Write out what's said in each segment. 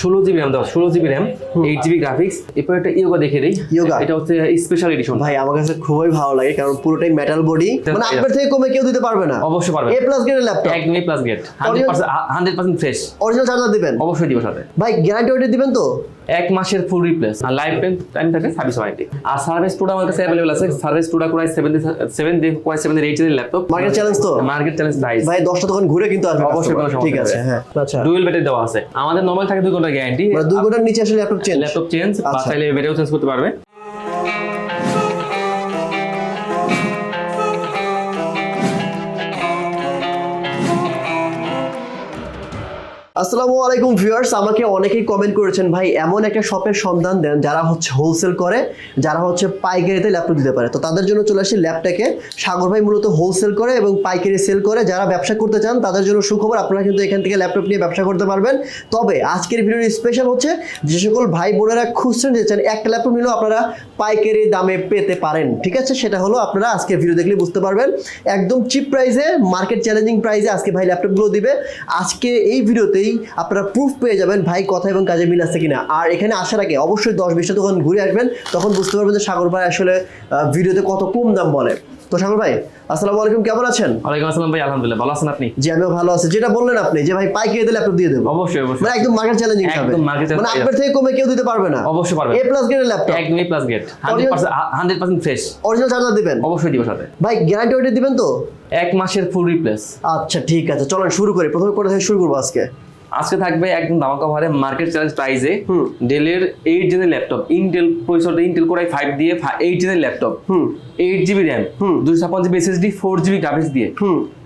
ষোলো GB RAM দেওয়া ষোলো GB RAM eight GB graphics এরপর একটা ইয়োগা দেখে দিই। ইয়োগা। এটা হচ্ছে স্পেশাল এডিশন ভাই আমার কাছে খুবই ভালো লাগে কারণ পুরোটাই মেটাল বডি মানে আপনার থেকে কমে কেউ দিতে পারবে না। অবশ্যই পারবে। এ প্লাস গ্রেডের ল্যাপটপ একদমই plus get hundred percent hundred percent fresh original charger দিবেন? অবশ্যই দিব সাথে। ভাই গ্যারান্টি ওয়ারেন্টি দিবেন তো? এক মাসের ফুল রিপ্লেস আর লাইফ টাইম টাইম থাকে সার্ভিস ওয়ারেন্টি আর সার্ভিস প্রোডাক্ট আমার কাছে অ্যাভেলেবল আছে। Service product core i seven seven day core i seven eight laptop market challenge তো? মার্কেট চ্যালেঞ্জ প্রাইস ভাই দশটা দোকান ঘুরে কিন্তু আসবে অবশ্যই কোনো সমস্যা ঠিক আছে হ্যাঁ। আচ্ছা। ডুয়েল ব্যাটারি দেওয়া আছে। আমাদের নর্মাল থাকে দুই ঘণ্টা গ্যারান্টি মানে দুই ঘণ্টার নিচে আসলে ল্যাপটপ চেঞ্জ ল্যাপটপ চেঞ্জ বা। চাইলে ব্যাটারিও চেঞ্জ করতে পারবে। আসসালামু আলাইকুম ভিউয়ার্স, আমাকে অনেকেই কমেন্ট করেছেন, ভাই, এমন একটা শপের সন্ধান দেন যারা হচ্ছে হোলসেল করে, যারা হচ্ছে পাইকারিতে ল্যাপটপ দিতে পারে। তো তাদের জন্য চলে আসি ল্যাপটপে সাগর ভাই মূলত হোলসেল করে এবং পাইকারি সেল করে। যারা ব্যবসা করতে চান, তাদের জন্য সুখবর, আপনারা কিন্তু এখান থেকে ল্যাপটপ নিয়ে ব্যবসা করতে পারবেন। তবে আজকের ভিডিওর স্পেশাল হচ্ছে, যে সকল ভাই বোনেরা খুঁজছেন যে চান, একটা ল্যাপটপ নিলেও আপনারা পাইকারি দামে পেতে পারেন। ঠিক আছে? সেটা হলো আপনারা আজকের ভিডিও দেখলে বুঝতে পারবেন। একদম চিপ প্রাইসে মার্কেট চ্যালেঞ্জিং প্রাইসে আজকে ভাই ল্যাপটপগুলো দিবে। আজকে এই ভিডিওতেই আপনারা প্রুফ পেয়ে যাবেন ভাই কথা এবং কাজে মিল আছে কিনা। আর এখানে আসার আগে অবশ্যই দশ বিশটা দোকান ঘুরে আসবেন তখন বুঝতে পারবেন যে সাগর ভাই আসলে ভিডিওতে কত কম দাম বলে। তো সাগর ভাই আসসালামু আলাইকুম কেমন আছেন? ওয়ালাইকুম আসসালাম ভাই আলহামদুলিল্লাহ ভালো আছেন আপনি? জি আমিও ভালো আছি। যেটা বললেন আপনি যে ভাই পাইকারিতে ল্যাপটপ দিয়ে দেবো অবশ্যই অবশ্যই। মানে একদম মার্কেট চ্যালেঞ্জিং হবে একদম challenge মানে আপনার থেকে কমে কেউ দিতে পারবে না। অবশ্যই পারবে। এ প্লাস গ্রেডের ল্যাপটপ একদমই plus gate hundred percent hundred percent fresh original charger দিবেন? অবশ্যই দিব সাথে। ভাই গ্যারান্টি ওয়ারেন্টি দিবেন তো? এক মাসের ফুল রিপ্লেস আচ্ছা ঠিক আছে। চলেন শুরু করি। প্রথমে কোথা থেকে শুরু করব আজকে? আজকে থাকবে একদম ধামাকা ভারে মার্কেট চ্যালেঞ্জ প্রাইজে। ডেলের eight জেনের laptop Intel processor Intel core i five দিয়ে এইট জেনের ল্যাপটপ এইট জিবি র্যাম। দুশো ছাপ্পান্ন GB SSD four GB graphics দিয়ে।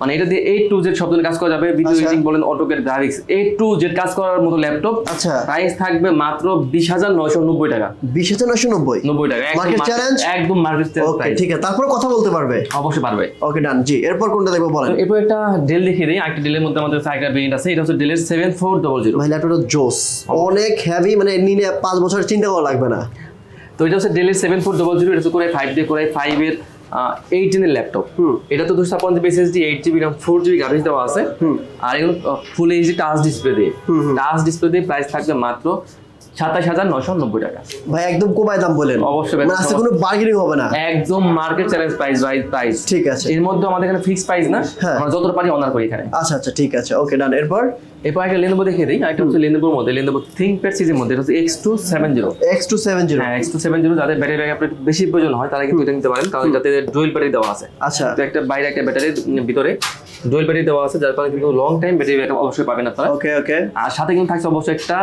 মানে এটা দিয়ে এইট টু জেড সব ধরনের কাজ করা যাবে। ভিডিও আচ্ছা। এডিটিং বলেন AutoCAD graphics eight to Z কাজ করার মতো ল্যাপটপ আচ্ছা। প্রাইস থাকবে মাত্র বিশ হাজার নয়শো নব্বই টাকা। বিশ হাজার নশো নব্বই? নব্বই টাকা। mar- challenge? একদম মার্কেট চ্যালেঞ্জ ওকে ঠিক আছে। তারপরে কথা বলতে পারবে? অবশ্যই পারবে। ওকে ডান জি এরপর কোনটা দেখব বলেন? এরপর একটা ডেল দেখিয়ে দিই। একটা ডেলের মধ্যে আমাদের একটা ভেরিয়েন্ট আছে। এটা হচ্ছে ডেলের সেভেন ফোর ডবল জিরো ভাই ল্যাপটপটা জোস। অনেক হেভি মানে নিলে পাঁচ বছর চিন্তা করা লাগবে না। তো এটা হচ্ছে ডেলের সেভেন ফোর ডবল জিরো এটা হচ্ছে করে ফাইভ ডে করে ফাইভ এর এইট জিবির ল্যাপটপ। হুম। এটা তো দুশো ছাপ্পান্ন GB SSD eight GB RAM four GB graphics দেওয়া আছে। আর এগুলো ফুল এইচডি টাচ ডিসপ্লে দিয়ে। টাচ ডিসপ্লে দিয়ে প্রাইস থাকবে মাত্র সাতাশ হাজার নশো নব্বই টাকা। ভাই একদম কমায় দাম বলেন। অবশ্যই মানে আজকে কোনো বার্গেনিং হবে না। একদম মার্কেট চ্যালেঞ্জ প্রাইস প্রাইস ঠিক আছে। এর মধ্যে আমাদের এখানে ফিক্স প্রাইস না? হ্যাঁ। আমরা যতটা পারি অনার করি এখানে। আচ্ছা আচ্ছা ঠিক আছে। ওকে ডান এরপর? এরপর একটা লেনোভো দেখিয়ে দিই। একটা হচ্ছে লেনোভোর মধ্যে লেনোভো থিঙ্কপ্যাড সিরিজের মধ্যে। এটা হচ্ছে X two seven zero X two seven zero হ্যাঁ এক্স টু সেভেন জিরো যাদের ব্যাটারি ব্যাকআপ বেশি প্রয়োজন হয় তারা কিন্তু এটা নিতে পারেন। কারণ এটাতে ডুয়েল ব্যাটারি দেওয়া আছে। আচ্ছা। তো একটা বাইরে একটা ব্যাটারির ভিতরে ডুয়েল ব্যাটারি দেওয়া আছে যার কারণে কিন্তু লং টাইম ব্যাটারি ব্যাকআপ অবশ্যই পাবেন আপনারা। ওকে ওকে আর সাথে কিন্তু থাকছে অবশ্যই একটা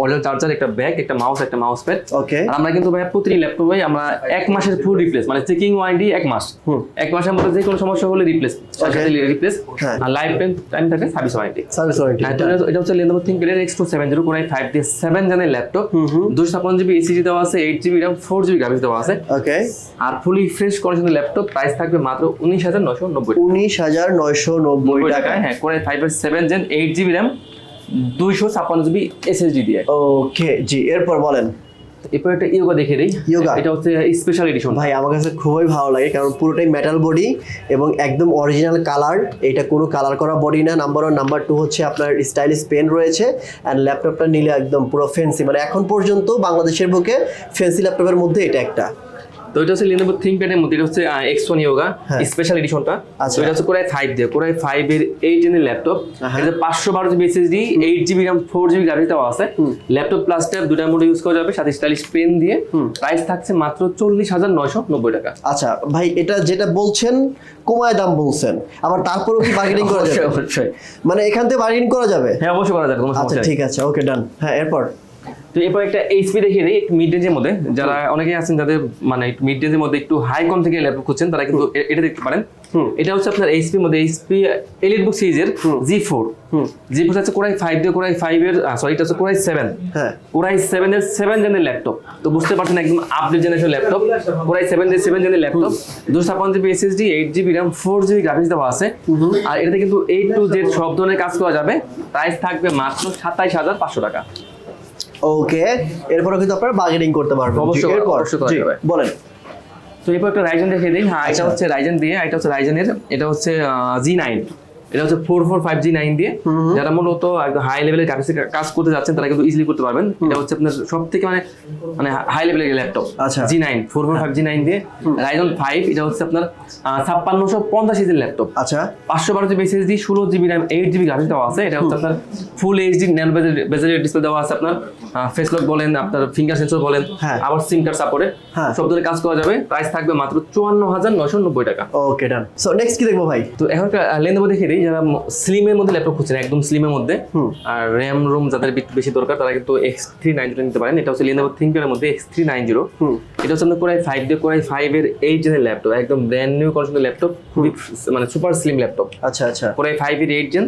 অরিজিনাল চার্জার একটা ব্যাগ একটা মাউস একটা মাউস প্যাড ওকে আর আমরা কিন্তু ভাই প্রতিটি ল্যাপটপে আমরা এক মাসের ফুল রিপ্লেস মানে চেকিং ওয়ারেন্টি এক মাস। এক মাসের মধ্যে যে কোনো সমস্যা হলে রিপ্লেস Okay. রিপ্লেস হ্যাঁ। আর লাইফ টাইম টাইম থাকে সার্ভিস ওয়ারেন্টি সার্ভিস ওয়ারেন্টি হ্যাঁ, এটা হচ্ছে Lenovo ThinkPad X two seven zero কোন ফাইভ দিয়ে সেভেন জেনের ল্যাপটপ দুশো ছাপ্পান্ন জিবি এসিজি দেওয়া আছে eight GB RAM four GB graphics দেওয়া আছে। ওকে আর ফুলি ফ্রেশ কন্ডিশনের ল্যাপটপ প্রাইস থাকবে মাত্র উনিশ হাজার নশো নব্বই উনিশ হাজার নয়শো নব্বই টাকা হ্যাঁ করে five seven gen eight GB RAM দুইশো ছাপ্পান্ন জিবি এসএসডি দিয়ে। ওকে জি এরপর বলেন। এরপর একটা ইয়োগা দেখে দিই Yoga? এটা হচ্ছে স্পেশাল এডিশন ভাই আমার কাছে খুবই ভালো লাগে কারণ পুরোটাই মেটাল বডি এবং একদম অরিজিনাল কালার এটা কোনো কালার করা বডি না। নাম্বার ওয়ান নাম্বার টু হচ্ছে আপনার স্টাইলিশ পেন রয়েছে অ্যান্ড ল্যাপটপটা নিলে একদম পুরো ফেন্সি মানে এখন পর্যন্ত বাংলাদেশের বুকে ফেন্সি ল্যাপটপের মধ্যে এটা একটা। তো এটা হচ্ছে লেনোভো থিঙ্কপ্যাডের মধ্যে এটা হচ্ছে এক্স ওয়ান ইয়োগা। স্পেশাল এডিশনটা। তো এটা হচ্ছে কোরাই ফাইভ দিয়ে কোরাই ফাইভ এর এইট জেনের ল্যাপটপ এটা পাঁচশো বারো GB SSD eight GB RAM four GB graphics দেওয়া আছে। ল্যাপটপ প্লাস ট্যাব দুটা মোডে ইউজ করা যাবে সাথে স্টাইলিশ পেন দিয়ে। প্রাইস থাকছে মাত্র চল্লিশ হাজার নয়শো নব্বই টাকা। আচ্ছা ভাই এটা যেটা বলছেন কমায় দাম বলছেন। আবার তারপরেও কি বার্গেনিং করা যাবে? অবশ্যই। মানে এখান থেকে বার্গেনিং করা যাবে? হ্যাঁ অবশ্যই করা যাবে আচ্ছা ঠিক আছে ওকে ডান হ্যাঁ এরপর? তো এরপর একটা এইচপি দেখিয়ে দিই একটু মিড রেঞ্জের মধ্যে। যারা অনেকেই আছেন যাদের মানে মিড রেঞ্জের মধ্যে একটু হাই কম থেকে ল্যাপটপ খুঁজছেন তারা কিন্তু এটা দেখতে পারেন। এটা হচ্ছে আপনার এইচপির মধ্যে এইচপি এলিট বুক সিরিজের জি ফোর জি ফোর হচ্ছে কোরাই ফাইভ দিয়ে কোরাই ফাইভ এর সরি এটা হচ্ছে core i seven core i seven এর সেভেন জেনের ল্যাপটপ তো বুঝতে পারছেন একদম update generation laptop core i seven এর সেভেন জেনের ল্যাপটপ দুশো ছাপ্পান্ন GB SSD eight GB RAM four GB graphics দেওয়া আছে। আর এটাতে কিন্তু এইট টু জেড সব ধরনের কাজ করা যাবে। প্রাইস থাকবে মাত্র সাতাইশ হাজার পাঁচশো টাকা। ওকে এরপরে কিন্তু আপনারা বার্গেনিং করতে পারবেন অবশ্যই, এরপর। বলেন। তো এরপর একটা রাইজেন দেখিয়ে দিই। হ্যাঁ এটা আচ্ছা। হচ্ছে রাইজেন দিয়ে এটা হচ্ছে রাইজেনের এটা হচ্ছে জি নাইন এটা হচ্ছে four four five G nine দিয়ে। যারা মূলত হাই লেভেলের গ্রাফিক্স কাজ করতে যাচ্ছেন তারা কিন্তু ইজিলি করতে পারবেন। এটা হচ্ছে আপনার সব থেকে মানে মানে হাই লেভেলের laptop. G nine four four five G nine দিয়ে। রাইজন ফাইভ এটা হচ্ছে আপনার ছাপ্পান্নশো পঞ্চাশ ইঞ্চের ল্যাপটপ আচ্ছা। পাঁচশো বারো জিবি এসএসডি ষোলো GB RAM eight GB graphics দেওয়া আছে। এটা হচ্ছে আপনার ফুল এইচডি ন্যানো বেজারের ডিসপ্লে দেওয়া আছে আপনার। ফেস লক বলেন আপনার ফিঙ্গার সেন্সর বলেন হ্যাঁ। আবার সিম কার্ড সাপোর্টে। সব ধরনের কাজ করা যাবে। প্রাইস থাকবে মাত্র চুয়ান্ন হাজার নশো নব্বই টাকা। ওকে ডান সো নেক্সট কি দেখব ভাই? তো এখন লেনদেন দেখে দিই। যারা স্লিমের মধ্যে ল্যাপটপ খুঁজছেন একদম স্লিমের মধ্যে। আর র্যাম রুম যাদের একটু বেশি দরকার তারা কিন্তু এক্স থ্রি নাইন জিরো নিতে পারেন। এটা হচ্ছে লেনদেন থিঙ্কারের মধ্যে এক্স থ্রি নাইন জিরো এটা হচ্ছে আপনার core i five day core i five এর এইট জেনের ল্যাপটপ একদম ব্র্যান্ড নিউ কন্ডিশনের ল্যাপটপ খুবই মানে সুপার স্লিম ল্যাপটপ আচ্ছা আচ্ছা। কোরাই ফাইভ এর এইট জেন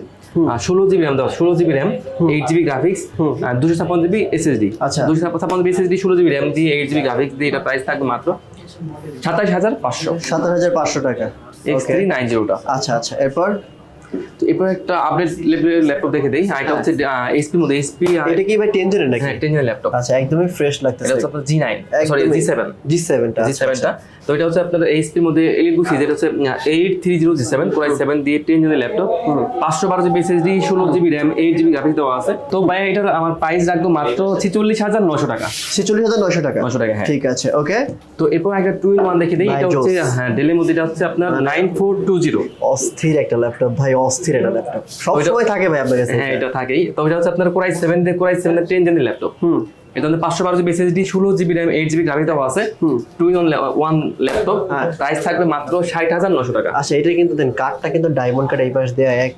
ষোলো জিবি র্যাম দেওয়া ষোলো GB RAM eight GB graphics আর দুশো ছাপ্পান্ন জিবি এসএসডি আচ্ছা। দুশো ছাপ্পান্ন জিবি এসএসডি ষোলো জিবি র্যাম দিয়ে এইট জিবি গ্রাফিক্স দিয়ে এটা প্রাইস থাকবে মাত্র সাতাশ হাজার পাঁচশো। সাতাশ হাজার পাঁচশো টাকা। এক্স থ্রি নাইন জিরোটা আচ্ছা আচ্ছা। এরপর? তো এরপর একটা আপডেট ল্যাপটপ দেখে দেই। এটা হচ্ছে এইচপি মধ্যে এইচপি এটা কি ভাই জেনের নাকি? হ্যাঁ ল্যাপটপ আচ্ছা একদমই ফ্রেশ এটা হচ্ছে আপনার সরি জি সেভেনটা তো এটা হচ্ছে আপনার মধ্যে এলিট সিরিজ হচ্ছে দিয়ে জনের ল্যাপটপ পাঁচশো বারো জিবি এসএসডি ষোলো GB RAM eight GB graphics দেওয়া আছে। তো ভাই এটার আমার প্রাইস রাখব মাত্র ছিচল্লিশ হাজার নশো টাকা। ছেচল্লিশ হাজার নয়শো টাকা। নশো টাকা হ্যাঁ। ঠিক আছে ওকে তো এরপর একটা টু ইন ওয়ান দেখে দিই। এটা হচ্ছে হ্যাঁ ডেলের মধ্যে এটা হচ্ছে আপনার নাইন ফোর টু জিরো অস্থির একটা ল্যাপটপ ভাই অস্থির একটা ল্যাপটপ সব ওইটা- সময় থাকে ভাই আপনার কাছে। হ্যাঁ এটা থাকেই। তো এটা হচ্ছে আপনার কোরাই সেভেন দিয়ে কোরাই সেভেন টেন জেনের ল্যাপটপ হুম। এটা হচ্ছে পাঁচশো বারো জিবি এসএসডি ষোলো GB RAM eight GB graphics দেওয়া আছে। টু ইন ওয়ান ল্যাপটপ হ্যাঁ। প্রাইস থাকবে মাত্র ষাট হাজার নশো টাকা। আচ্ছা এটা কিন্তু দেন কার্ডটা কিন্তু ডায়মন্ড কার্ড এই পাশ দেওয়া এক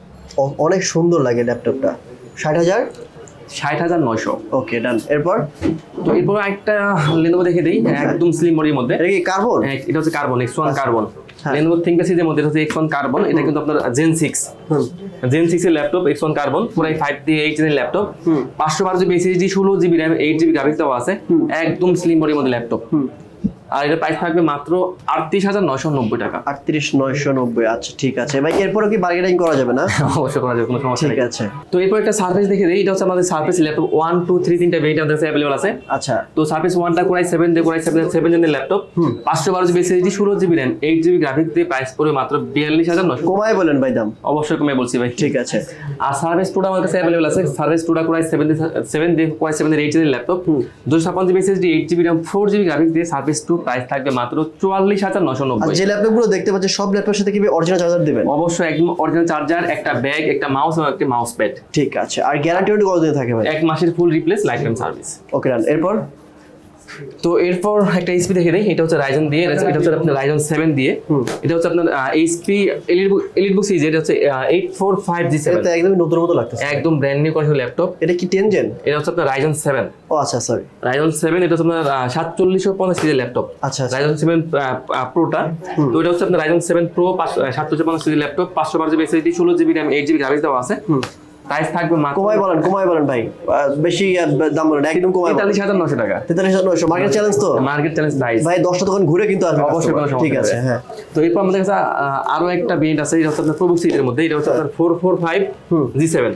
অনেক সুন্দর লাগে ল্যাপটপটা ষাট হাজার? ষাট হাজার নয়শো। ওকে ডান এরপর? তো এরপর একটা লেনোভো দেখে দিই একদম স্লিম বডির মধ্যে। এটা কি কার্বন হ্যাঁ, এটা হচ্ছে কার্বন এক্স ওয়ান কার্বন হ্যাঁ। লেনোভো থিংকপ্যাড সিরিজের মধ্যে হচ্ছে এক্স কার্বন এটা কিন্তু আপনার জেন সিক্স জেন সিক্স এর ল্যাপটপ এক্স ওয়ান কার্বন পুরাই ফাইভ দিয়ে এইট জেনের ল্যাপটপ পাঁচশো বারো জিবি এসএসডি ষোলো GB RAM eight GB graphics আছে। একদম স্লিম বডির মধ্যে ল্যাপটপ আর এটা প্রাইস থাকবে মাত্র আটত্রিশ হাজার নয়শো নব্বই টাকা। আটত্রিশ নয়শো নব্বই আচ্ছা ঠিক আছে। ভাই এরপরও কি বার্গেনিং করা যাবে না? অবশ্যই করা যাবে কোনো সমস্যা ঠিক আছে। তো এরপর একটা সার্ভিস দেখে দিই এটা হচ্ছে আমাদের service laptop one two three তিনটা ভেরিয়েন্ট আমাদের কাছে অ্যাভেলেবল আছে। আচ্ছা। তো সার্ভিস ওয়ানটা কোরাই সেভেন দিয়ে কোরাই সেভেন সেভেন জনের ল্যাপটপ পাঁচশো বারো জিবি এসএসডি ষোলো GB RAM eight GB graphics দিয়ে প্রাইস পড়বে মাত্র বিয়াল্লিশ হাজার নশো কমায় বলেন ভাই দাম। অবশ্যই কমে বলছি ভাই। ঠিক আছে। আর সার্ভিস টুটা আমার কাছে অ্যাভেলেবল আছে। সার্ভিস টুটা কোরাই সেভেন সেভেন দিয়ে core i seven eight GB laptop দুশো ছাপ্পান্ন GB SSD eight GB RAM four GB graphics দিয়ে সার্ভিস টু প্রাইস থাকবে মাত্র চুয়াল্লিশ হাজার নশো নব্বই। যে ল্যাপটপগুলো দেখতে পাচ্ছি সব ল্যাপটপের সাথে কি অরিজিনাল চার্জার দেবেন? অবশ্যই একদম অরিজিনাল চার্জার একটা ব্যাগ একটা মাউস এবং একটা মাউস প্যাড ঠিক আছে। আর গ্যারান্টি কত দিয়ে থাকে ভাই? এক মাসের full replace life time service okay এরপর? তো এরপর একটা এইচপি দেখে দেই এটা হচ্ছে রাইজন দিয়ে এটা হচ্ছে আপনার রাইজন সেভেন দিয়ে। এটা হচ্ছে আপনার এইচপি এলিট বুক সিরিজ এটা হচ্ছে eight four five G seven একদমই নতুন মতো লাগতেছে। একদম ব্র্যান্ড নিউ কন্ডিশন ল্যাপটপ এটা কি টেন জেন এটা হচ্ছে আপনার রাইজন সেভেন ও আচ্ছা সরি রাইজন সেভেন এটা হচ্ছে আপনার সাতচল্লিশশো পঞ্চাশ সিরিজের ল্যাপটপ আচ্ছা আচ্ছা। রাইজন সেভেন প্রোটা তো এটা হচ্ছে আপনার রাইজন সেভেন প্রো সাতচল্লিশশো পঞ্চাশ সিরিজের ল্যাপটপ পাঁচশো বারো জিবি এসএসডি ষোলো GB RAM eight GB graphics দেওয়া আছে। প্রাইস থাকবে মাত্র কমায় বলেন কমায় বলেন ভাই। বেশি দাম বলেন একদম হাজার নশো টাকা। তেতাল্লিশ হাজার নয়শো মার্কেট চ্যালেঞ্জ তো? মার্কেট চ্যালেঞ্জ ভাই দশটা দোকান ঘুরে কিন্তু আসবে অবশ্যই কোনো সমস্যা ঠিক আছে হ্যাঁ। তো এরপর আমাদের কাছে আরও একটা ব্রেন্ড আছে এটা হচ্ছে আপনার প্রবুক সিরিজের মধ্যে এটা হচ্ছে আপনার four four five G seven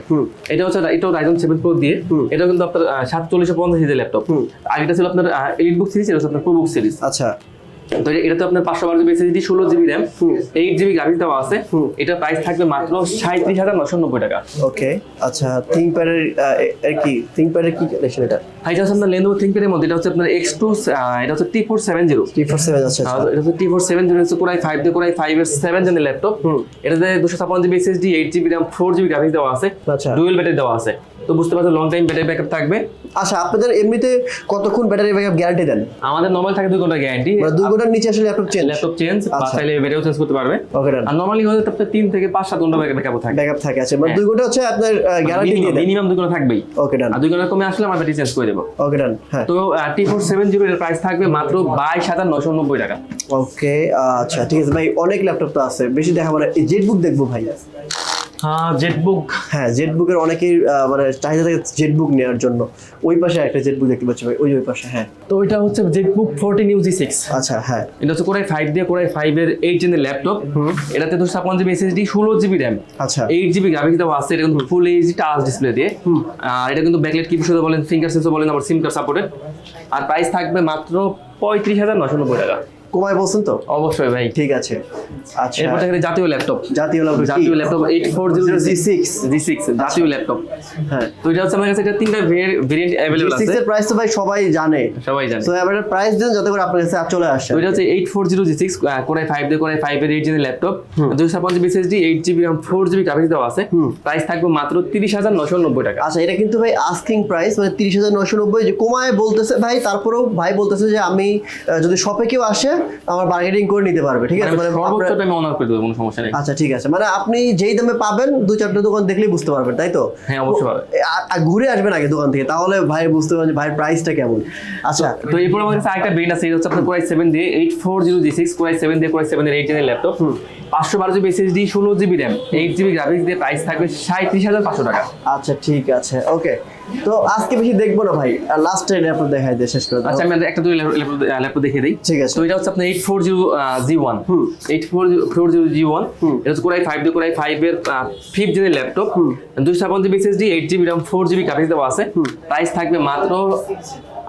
এটা হচ্ছে এটাও রাইজন সেভেন প্রো দিয়ে এটা কিন্তু আপনার সাতচল্লিশশো পঞ্চাশ সিরিজের ল্যাপটপ আর এটা ছিল আপনার এলিট বুক সিরিজ এটা হচ্ছে আপনার প্রবুক সিরিজ আচ্ছা। তো এটা- এটাতে আপনার পাঁচশো বারো জিবি এসএসডি ষোলো GB RAM eight GB graphics দেওয়া আছে। এটা প্রাইস থাকবে মাত্র সাঁত্রিশ হাজার নশো নব্বই টাকা। ওকে আচ্ছা থিংকপ্যাডের এর কি? থিংকপ্যাডের কি কালেকশন এটা? এটা হচ্ছে আপনার লেনোভো থিঙ্কপ্যাডের মধ্যে এটা হচ্ছে আপনার এক্স টু এটা হচ্ছে T four seven zero three four seven আচ্ছা আচ্ছা। এটা হচ্ছে টি ফোর সেভেন জিরো হচ্ছে কোরাই ফাইভ দিয়ে কোরাই ফাইভ এর সেভেন জনের ল্যাপটপ এটাতে দুশো ছাপ্পান্ন GB SSD eight GB RAM four GB graphics দেওয়া আছে। আচ্ছা। ডুয়েল ব্যাটারি দেওয়া আছে। তো বুঝতে পারছ লং টাইম ব্যাটারি ব্যাকআপ থাকবে। আচ্ছা আপনাদের এমনিতে কতক্ষণ ব্যাটারি ব্যাকআপ গ্যারান্টি দেন? আমাদের নরমাল থাকে দুই ঘণ্টা গ্যারান্টি মানে দুই ঘণ্টার নিচে আসলে ল্যাপটপ চেঞ্জ ল্যাপটপ চেঞ্জ বা আচ্ছা। চাইলে ব্যাটারিও চেঞ্জ করতে পারবে। ওকে ডান আর নর্মালি হলে তো আপনার তিন থেকে পাঁচ সাত ঘণ্টা ব্যাকআপ থাকে। ব্যাকআপ থাকে আছে মানে দুই ঘণ্টা হচ্ছে আপনার গ্যারান্টি দিয়ে দেন। মিনিমাম দুই ঘণ্টা থাকবেই। ওকে ডান আর দুই ঘণ্টা কমে আসলে আমার ব্যাটারি চেঞ্জ করে দেবো। ওকে ডান হ্যাঁ। তো টি ফোর সেভেন জিরো এর প্রাইস থাকবে মাত্র বাইশ হাজার নশো নব্বই টাকা। ওকে আচ্ছা ঠিক আছে। ভাই অনেক ল্যাপটপ তো আছে। বেশি দেখাবো না। এই জেট বুক দেখব ভাই। হ্যাঁ জেটবুক হ্যাঁ জেট বুকের অনেকেই মানে চাহিদা থাকে জেট বুক নেওয়ার জন্য। ওই পাশে একটা জেট বুক দেখতে পাচ্ছি ভাই ওই ওই পাশে হ্যাঁ। তো এটা হচ্ছে জেটবুক ফোরটিন ইউজি সিক্স আচ্ছা হ্যাঁ। এটা হচ্ছে কোরাই ফাইভ দিয়ে কোরাই ফাইভ এর এইট জেনের ল্যাপটপ এটাতে দুশো ছাপ্পান্ন জিবি এসএসডি ষোলো জিবি র্যাম আচ্ছা। এইট জিবি গ্রাফিক্স দেওয়া আছে এটা কিন্তু ফুল এইচডি টাচ ডিসপ্লে দিয়ে। আর এটা কিন্তু ব্যাকলাইট কিবোর্ড বলেন ফিঙ্গার সেন্সর বলেন আবার সিম কার্ড সাপোর্টেড আর প্রাইস থাকবে মাত্র পঁয়ত্রিশ হাজার নশো নব্বই টাকা। কমায় বলছেন তো? অবশ্যই ভাই। ঠিক আছে। আচ্ছা। এরপর দেখেন জাতীয় ল্যাপটপ। জাতীয় ল্যাপটপ জাতীয় laptop eight four zero G six G six জাতীয় ল্যাপটপ। হ্যাঁ। তো এটা হচ্ছে আমার কাছে এটা তিনটা ভেরিয়েন্ট সিক্স আছে। এর প্রাইস তো ভাই সবাই জানে। সবাই জানে। তো এবার প্রাইস দিন যাতে করে আপনার কাছে চলে আসে। তো এটা হচ্ছে eight four zero G six core i five দিয়ে কোরাই ফাইভ এর এইট জিবি ল্যাপটপ। দুশো ছাপ্পান্ন GB SSD eight GB RAM four GB graphics দেওয়া আছে প্রাইস থাকবে মাত্র তিরিশ হাজার নশো নব্বই টাকা। আচ্ছা এটা কিন্তু ভাই আস্কিং প্রাইস মানে তিরিশ হাজার নশো নব্বই যে কমায় বলতেছে ভাই তারপরেও ভাই বলতেছে যে আমি যদি শপে কেউ আসে আমার বার্গেনিং করে নিতে পারবে ঠিক আছে? মানে আপনার- সর্বোচ্চটা আমি অনার করে দেবো কোনো সমস্যা নেই। আচ্ছা ঠিক আছে। মানে আপনি যেই দামে পাবেন দু চারটা দোকান দেখলেই বুঝতে পারবেন তাই তো? হ্যাঁ, অবশ্যই পাবে। আর- ঘুরে আসবেন আগে দোকান থেকে তাহলে ভাই বুঝতে পারবেন ভাই প্রাইসটা কেমন। আচ্ছা। তো এরপর আমার কাছে আরেকটা ব্রেন আছে এটা হচ্ছে আপনার কোরাই সেভেন দিয়ে eight four zero G six core i seven দিয়ে কোরাই সেভেন এর এইট জেনের ল্যাপটপ পাঁচশো বারো জিবি এসএসডি ষোলো GB RAM eight GB graphics দিয়ে প্রাইস থাকবে সাঁত্রিশ হাজার পাঁচশো টাকা। আচ্ছা ঠিক আছে ওকে তো আজকে বেশি দেখব না ভাই লাস্ট ল্যাপটপ দেখাই দিয়ে শেষ করে আচ্ছা আমি একটা দুই ল্যাপটপ দেখিয়ে দিই। ঠিক আছে। তো এটা হচ্ছে আপনার eight four zero G one eight four four zero G one এটা হচ্ছে core i five core i five এর ফিফথ জেনের ল্যাপটপ দুশো ছাপ্পান্ন GB SSD eight GB RAM four GB graphics দেওয়া আছে। প্রাইস থাকবে মাত্র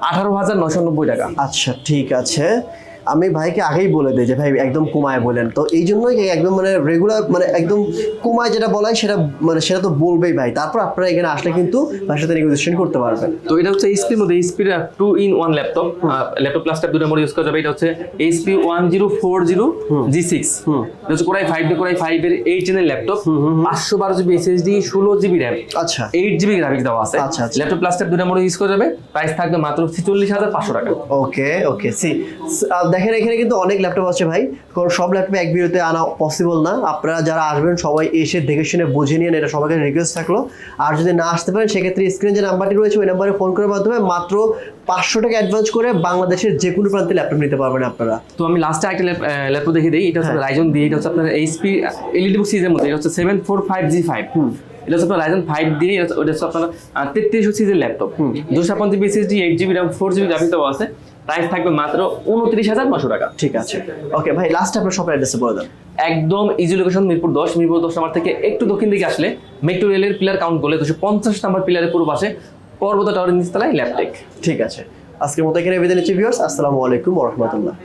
আঠারো হাজার নশো নব্বই টাকা। আচ্ছা ঠিক আছে। আমি ভাইকে আগেই বলে দিই যে ভাই একদম কমায় বলেন। তো এই জন্যই একদম মানে রেগুলার মানে একদম কমায় যেটা বলা হয় সেটা মানে সেটা তো বলবেই ভাই। তারপর আপনারা এখানে আসলে কিন্তু ভাইয়ের সাথে নেগোসিয়েশন করতে পারবেন। তো এটা হচ্ছে এইচপির মধ্যে এইচপির two in one laptop laptop plus tab দুটো মোড ইউজ করা যাবে। এটা হচ্ছে HP one zero four zero G six এটা হচ্ছে core i five core i five এর এইট জেনের ল্যাপটপ পাঁচশো বারো জিবি এসএসডি ষোলো জিবি র্যাম আচ্ছা। এইট জিবি গ্রাফিক্স দেওয়া আছে। আচ্ছা, আচ্ছা। ল্যাপটপ প্লাস ট্যাব দুটো মোড ইউজ করা যাবে। প্রাইস থাকবে মাত্র ছিচল্লিশ হাজার পাঁচশো টাকা। ওকে ওকে সি দেখেন এখানে কিন্তু অনেক ল্যাপটপ আছে ভাই। কারণ সব ল্যাপটপ এক ভিডিওতে আনা পসিবল না। আপনারা যারা আসবেন সবাই এসে দেখে শুনে বুঝে নিয়ে এটা সবাইকে রিকোয়েস্ট থাকল। আর যদি না আসতে পারেন সেক্ষেত্রে স্ক্রিনে যে নাম্বারটি রয়েছে ওই নাম্বারে ফোন করার মাধ্যমে মাত্র পাঁচশো টাকা অ্যাডভান্স করে বাংলাদেশের যে কোনো প্রান্তে ল্যাপটপ নিতে পারবেন আপনারা। তো আমি লাস্টে একটা ল্যাপটপ দেখে দিই। এটা হচ্ছে হ্যাঁ। রাইজন দিয়ে এটা হচ্ছে আপনার এইচপি এলইডি বুক সিরিজের মধ্যে। এটা হচ্ছে seven four five G five এটা হচ্ছে আপনার রাইজন ফাইভ দিয়ে এটা হচ্ছে- আপনার তেত্রিশশো সিরিজের ল্যাপটপ দুশো ছাপ্পান্ন GB SSD eight GB RAM four GB graphics আছে। প্রাইস থাকবে মাত্র উনত্রিশ হাজার নশো টাকা। ঠিক আছে। ওকে ভাই লাস্ট আপনার শপের অ্যাড্রেসে বলে দেন। একদম ইজি লোকেশন মিরপুর দশ মিরপুর দশ নাম্বার থেকে একটু দক্ষিণ দিকে আসলে মেট্রো রেলের পিলার কাউন্ট করলে দুশো পঞ্চাশ নাম্বার পিলারের পুরো পাশে পর্বত টাওয়ার নিচতলায় ল্যাপটেক ঠিক আছে। আজকের মতো এখানে বিদায় নিচ্ছি ভিউয়ার্স আসসালামু আলাইকুম রাহমাতুল্লাহ।